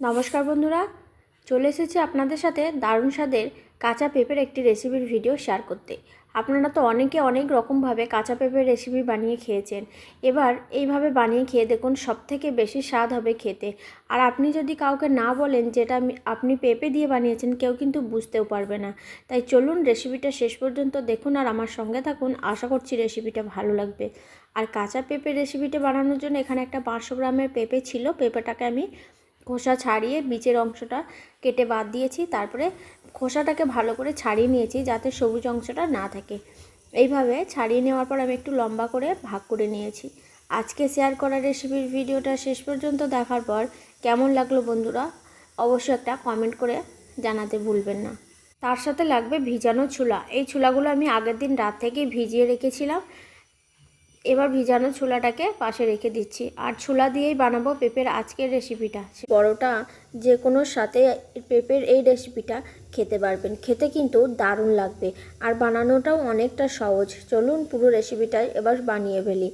নমস্কার বন্ধুরা, চলে এসেছি আপনাদের সাথে দারুণ স্বাদের কাঁচা পেঁপের একটি রেসিপির ভিডিও শেয়ার করতে। আপনারা তো অনেকে অনেক রকমভাবে কাঁচা পেঁপের রেসিপি বানিয়ে খেয়েছেন। এবার এইভাবে বানিয়ে খেয়ে দেখুন সব থেকে বেশি স্বাদ হবে খেতে। আর আপনি যদি কাউকে না বলেন যেটা আপনি পেঁপে দিয়ে বানিয়েছেন, কেউ কিন্তু বুঝতেও পারবে না। তাই চলুন রেসিপিটা শেষ পর্যন্ত দেখুন আর আমার সঙ্গে থাকুন। আশা করছি রেসিপিটা ভালো লাগবে। আর কাঁচা পেঁপের রেসিপিটা বানানোর জন্য এখানে একটা পাঁচশো গ্রামের পেঁপে ছিল। পেঁপেটাকে আমি খোসা ছাড়িয়ে বীজের অংশটা কেটে বাদ দিয়েছি, তারপরে খোসাটাকে ভালো করে ছাড়িয়ে নিয়েছি যাতে সবুজ অংশটা না থাকে। এইভাবে ছাড়িয়ে নেওয়ার পর আমি একটু লম্বা করে ভাগ করে নিয়েছি। আজকে শেয়ার করা রেসিপির ভিডিওটা শেষ পর্যন্ত দেখার পর কেমন লাগল বন্ধুরা, অবশ্যই একটা কমেন্ট করে জানাতে ভুলবেন না। তার সাথে লাগবে ভিজানো ছোলা এই ছোলাগুলো আমি আগের দিন রাত থেকেই ভিজিয়ে রেখেছিলাম। এবার ভিজানো ছোলাটাকে পাশে রেখে দিচ্ছি। আর ছোলা দিয়েই বানাবো পেঁপের আজকের রেসিপিটা। বড়টা যে কোনো সাথে পেঁপের এই রেসিপিটা খেতে পারবেন। খেতে কিন্তু দারুণ লাগবে। আর বানানোটাও অনেকটা সহজ। চলুন পুরো রেসিপিটাই এবার বানিয়ে ফেলি।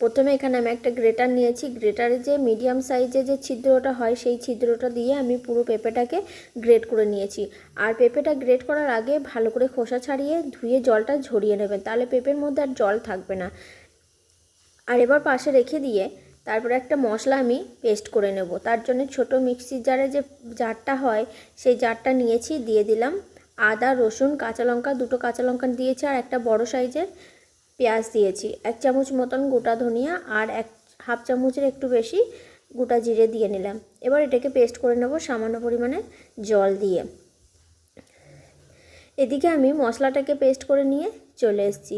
প্রথমে এখানে আমি একটা গ্রেটার নিয়েছি। গ্রেটারে যে মিডিয়াম সাইজে যে ছিদ্রটা হয়, সেই ছিদ্রটা দিয়ে আমি পুরো পেঁপেটাকে গ্রেট করে নিয়েছি। আর পেঁপেটা গ্রেট করার আগে ভালো করে খোসা ছাড়িয়ে ধুয়ে জলটা ঝরিয়ে নেবেন। তাহলে পেঁপের মধ্যে আর জল থাকবে না। আর এবার পাশে রেখে দিয়ে তারপরে একটা মশলা আমি পেস্ট করে নেব। তার জন্য ছোট মিক্সির জারে যে জারটা হয়, সেই জারটা নিয়েছি, দিয়ে দিলাম আদা, রসুন, কাঁচা লঙ্কা, দুটো কাঁচা লঙ্কা দিয়েছি আর একটা বড় সাইজের পেঁয়াজ দিয়েছি। এক চামচ মতন গোটা ধনিয়া আর এক হাফ চামচের একটু বেশি গোটা জিরে দিয়ে নিলাম। এবার এটাকে পেস্ট করে নেব সামান্য পরিমাণে জল দিয়ে। এদিকে আমি মশলাটাকে পেস্ট করে নিয়ে চলে এসেছি।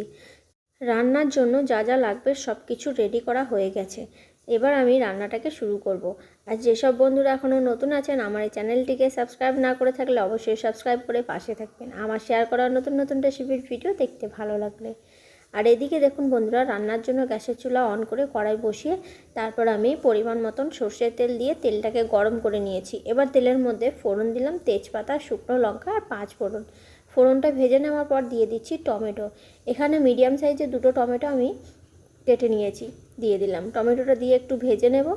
রান্নার জন্য যা যা লাগবে সব কিছু রেডি করা হয়ে গেছে। এবার আমি রান্নাটাকে শুরু করব। আর যেসব বন্ধুরা এখনও নতুন আছেন, আমার এই চ্যানেলটিকে সাবস্ক্রাইব না করে থাকলে অবশ্যই সাবস্ক্রাইব করে পাশে থাকবেন। আমার শেয়ার করা নতুন নতুন রেসিপির ভিডিও দেখতে ভালো লাগলে। আর এদিকে দেখুন বন্ধুরা, রান্নার জন্য গ্যাসের চুলা অন করে কড়াই বসিয়ে তারপর আমি পরিমাণ মতন সর্ষের তেল দিয়ে তেলটাকে গরম করে নিয়েছি। এবার তেলের মধ্যে ফোড়ন দিলাম তেজপাতা, শুকনো লঙ্কা আর পাঁচ ফোড়ন। ফোড়নটা ভেজে নেওয়ার পর দিয়ে দিচ্ছি টমেটো। এখানে মিডিয়াম সাইজের দুটো টমেটো আমি কেটে নিয়েছি, দিয়ে দিলাম। টমেটোটা দিয়ে একটু ভেজে নেব।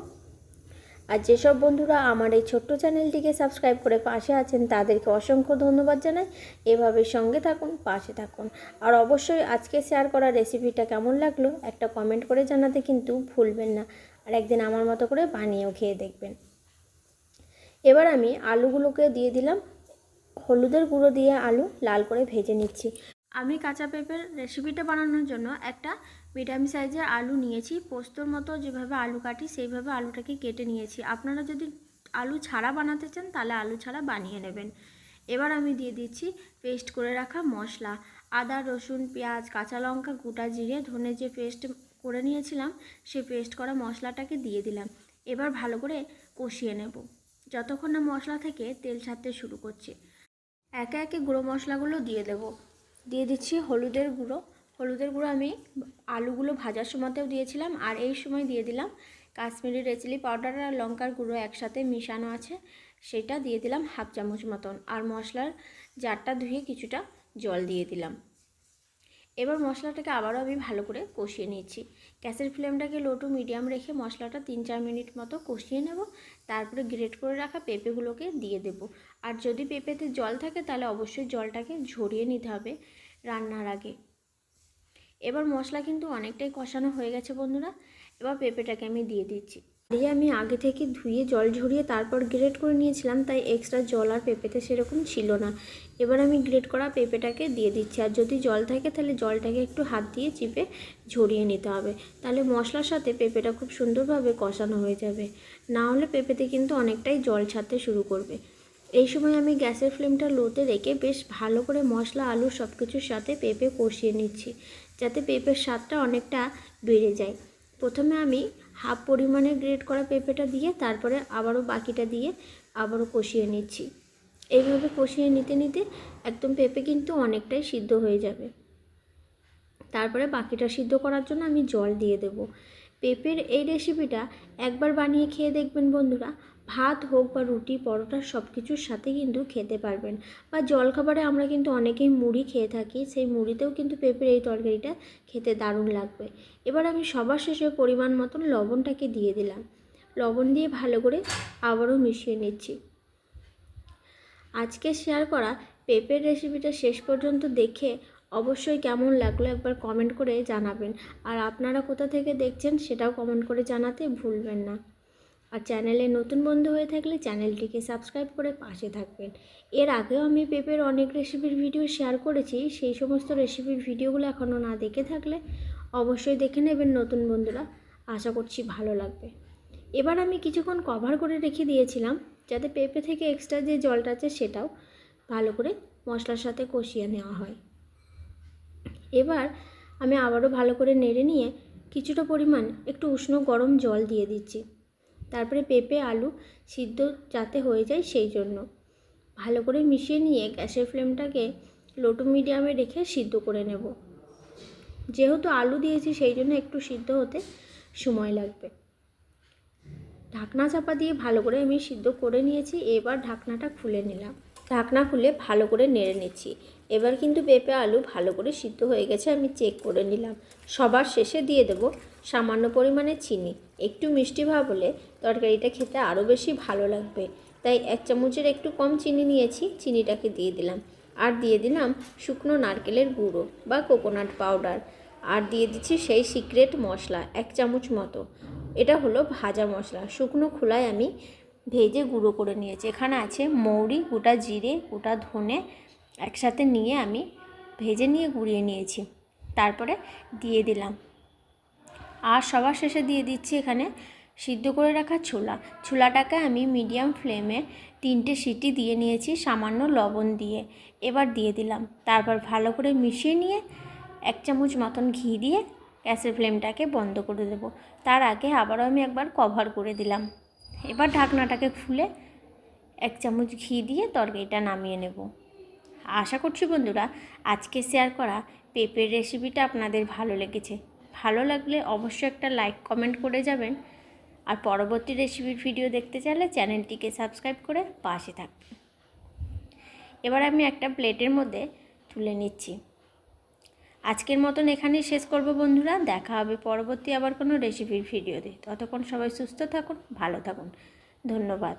আর যেসব বন্ধুরা আমার এই ছোট্ট চ্যানেলটিকে সাবস্ক্রাইব করে পাশে আছেন, তাদেরকে অসংখ্য ধন্যবাদ জানাই। এভাবে সঙ্গে থাকুন, পাশে থাকুন। আর অবশ্যই আজকে শেয়ার করা রেসিপিটা কেমন লাগল, একটা কমেন্ট করে জানাতে কিন্তু ভুলবেন না। আর একদিন আমার মতো করে বানিয়েও খেয়ে দেখবেন। এবার আমি আলুগুলোকে দিয়ে দিলাম। হলুদের গুঁড়ো দিয়ে আলু লাল করে ভেজে নিচ্ছি। আমি কাঁচা পেঁপের রেসিপিটা বানানোর জন্য একটা মিডিয়াম সাইজের আলু নিয়েছি। পোস্তর মতো যেভাবে আলু কাটি, সেইভাবে আলুটাকে কেটে নিয়েছি। আপনারা যদি আলু ছাড়া বানাতে চান, তাহলে আলু ছাড়া বানিয়ে নেবেন। এবার আমি দিয়ে দিচ্ছি পেস্ট করে রাখা মশলা। আদা, রসুন, পেঁয়াজ, কাঁচা লঙ্কা, গোটা জিরে, ধনে যে পেস্ট করে নিয়েছিলাম সেই পেস্ট করা মশলাটাকে দিয়ে দিলাম। এবার ভালো করে কষিয়ে নেব। যতক্ষণ না মশলা থেকে তেল ছাড়তে শুরু করছে। একে একে গুঁড়ো মশলাগুলো দিয়ে দেব। দিয়ে দিচ্ছি হলুদের গুঁড়ো। হলুদের গুঁড়ো আমি আলুগুলো ভাজার সময়তেও দিয়েছিলাম আর এই সময় দিয়ে দিলাম কাশ্মীরি রেড চিলি পাউডার আর লঙ্কার গুঁড়ো একসাথে মিশানো আছে। সেটা দিয়ে দিলাম হাফ চামচ মতন। আর মশলার জারটা ধুয়ে কিছুটা জল দিয়ে দিলাম। এবার মশলাটাকে আবারও আমি ভালো করে কষিয়ে নিচ্ছি। গ্যাসের ফ্লেমটাকে লো টু মিডিয়াম রেখে মশলাটা তিন চার মিনিট মতো কষিয়ে নেব। তারপরে গ্রেট করে রাখা পেঁপেগুলোকে দিয়ে দেব। আর যদি পেঁপেতে জল থাকে, তাহলে অবশ্যই জলটাকে ঝরিয়ে নিতে হবে রান্নার আগে। এবার মশলা কিন্তু অনেকটাই কষানো হয়ে গেছে বন্ধুরা। এবার পেঁপেটাকে আমি দিয়ে দিচ্ছি। দিয়ে আমি আগে থেকে ধুয়ে জল ঝরিয়ে তারপর গ্রেট করে নিয়েছিলাম, তাই এক্সট্রা জল আর পেঁপেতে সেরকম ছিল না। এবার আমি গ্রেট করা পেঁপেটাকে দিয়ে দিচ্ছি, আর যদি জল থাকে তাহলে জলটাকে একটু হাত দিয়ে চিপে ঝরিয়ে নিতে হবে। তাহলে মশলার সাথে পেঁপেটা খুব সুন্দরভাবে কষানো হয়ে যাবে। না হলে পেঁপেতে কিন্তু অনেকটাই জল ছাড়তে শুরু করবে। এই সময় আমি গ্যাসের ফ্লেমটা লোতে রেখে বেশ ভালো করে মশলা, আলু সব কিছুর সাথে পেঁপে কষিয়ে নিচ্ছি, যাতে পেঁপের স্বাদটা অনেকটা বেড়ে যায়। প্রথমে আমি হাফ পরিমাণে গ্রেট করা পেঁপেটা দিয়ে তারপরে আবারও বাকিটা দিয়ে আবারও কষিয়ে নিচ্ছি। এইভাবে কষিয়ে নিতে নিতে একদম পেঁপে কিন্তু অনেকটাই সিদ্ধ হয়ে যাবে। তারপরে বাকিটা সিদ্ধ করার জন্য আমি জল দিয়ে দেব। পেঁপের এই রেসিপিটা একবার বানিয়ে খেয়ে দেখবেন বন্ধুরা। ভাত হোক বা রুটি, পরোটা সব কিছুর সাথে কিন্তু খেতে পারবেন। বা জলখাবারে আমরা কিন্তু অনেকেই মুড়ি খেয়ে থাকি, সেই মুড়িতেও কিন্তু পেঁপের এই তরকারিটা খেতে দারুণ লাগবে। এবার আমি সবার শেষে পরিমাণ মতন লবণটাকে দিয়ে দিলাম। লবণ দিয়ে ভালো করে আবারও মিশিয়ে নিচ্ছি। আজকে শেয়ার করা পেঁপের রেসিপিটা শেষ পর্যন্ত দেখে অবশ্যই কেমন লাগল একবার কমেন্ট করে জানাবেন। আর আপনারা কোথা থেকে দেখছেন সেটাও কমেন্ট করে জানাতে ভুলবেন না। আর চ্যানেলে নতুন বন্ধু হয়ে থাকলে চ্যানেলটিকে সাবস্ক্রাইব করে পাশে থাকবেন। এর আগেও আমি পেঁপের অনেক রেসিপির ভিডিও শেয়ার করেছি। সেই সমস্ত রেসিপির ভিডিওগুলো এখনও না দেখে থাকলে অবশ্যই দেখে নেবেন নতুন বন্ধুরা। আশা করছি ভালো লাগবে। এবার আমি কিছুক্ষণ কভার করে রেখে দিয়েছিলাম যাতে পেঁপে থেকে এক্সট্রা যে জলটা আছে সেটাও ভালো করে মশলার সাথে কষিয়ে নেওয়া হয়। এবার আমি আবারও ভালো করে নেড়ে নিয়ে কিছুটা পরিমাণ একটু উষ্ণ গরম জল দিয়ে দিচ্ছি। তারপরে পেঁপে, আলু সিদ্ধ যাতে হয়ে যায় সেই জন্য। ভালো করে মিশিয়ে নিয়ে গ্যাসের ফ্লেমটাকে লো টু মিডিয়ামে রেখে সিদ্ধ করে নেব। যেহেতু আলু দিয়েছি সেই জন্য একটু সিদ্ধ হতে সময় লাগবে। ঢাকনা চাপা দিয়ে ভালো করে আমি সিদ্ধ করে নিয়েছি। এবার ঢাকনাটা খুলে নিলাম। ঢাকনা খুলে ভালো করে নেড়ে নিচ্ছি। এবার কিন্তু পেঁপে আলু ভালো করে সিদ্ধ হয়ে গেছে, আমি চেক করে নিলাম। সবার শেষে দিয়ে দেব সামান্য পরিমাণে চিনি। একটু মিষ্টি ভাব হলে তরকারিটা খেতে আরও বেশি ভালো লাগবে। তাই এক চামচের একটু কম চিনি নিয়েছি, চিনিটাকে দিয়ে দিলাম। আর দিয়ে দিলাম শুকনো নারকেলের গুঁড়ো বা কোকোনাট পাউডার আর দিয়ে দিচ্ছি সেই সিক্রেট মশলা, এক চামচ মতো। এটা হলো ভাজা মশলা। শুকনো খোলায় আমি ভেজে গুঁড়ো করে নিয়েছি। এখানে আছে মৌরি, গোটা জিরে, গোটা ধনে একসাথে নিয়ে আমি ভেজে নিয়ে গুঁড়িয়ে নিয়েছি। তারপরে দিয়ে দিলাম। আর সবার শেষে দিয়ে দিচ্ছি এখানে সিদ্ধ করে রাখা ছোলা। ছোলাটাকে আমি মিডিয়াম ফ্লেমে তিনটে সিটি দিয়ে নিয়েছি সামান্য লবণ দিয়ে। এবার দিয়ে দিলাম। তারপর ভালো করে মিশিয়ে নিয়ে এক চামচ মতন ঘি দিয়ে গ্যাসের ফ্লেমটাকে বন্ধ করে দেবো। তার আগে আবারও আমি একবার কভার করে দিলাম। এবার ঢাকনাটাকে খুলে এক চামচ ঘি দিয়ে তরকারিটা নামিয়ে নেব। আশা করছি বন্ধুরা, আজকে শেয়ার করা পেঁপের রেসিপিটা আপনাদের ভালো লেগেছে। ভালো লাগলে অবশ্যই একটা লাইক কমেন্ট করে যাবেন। আর পরবর্তী রেসিপির ভিডিও দেখতে চাইলে চ্যানেলটিকে সাবস্ক্রাইব করে পাশে থাকবেন। এবার আমি একটা প্লেটের মধ্যে তুলে নিচ্ছি। আজকের মতন এখানেই শেষ করব বন্ধুরা, দেখা হবে পরবর্তী আবার কোনো রেসিপির ভিডিও ভিডিওতে ততক্ষণ সবাই সুস্থ থাকুন, ভালো থাকুন। ধন্যবাদ।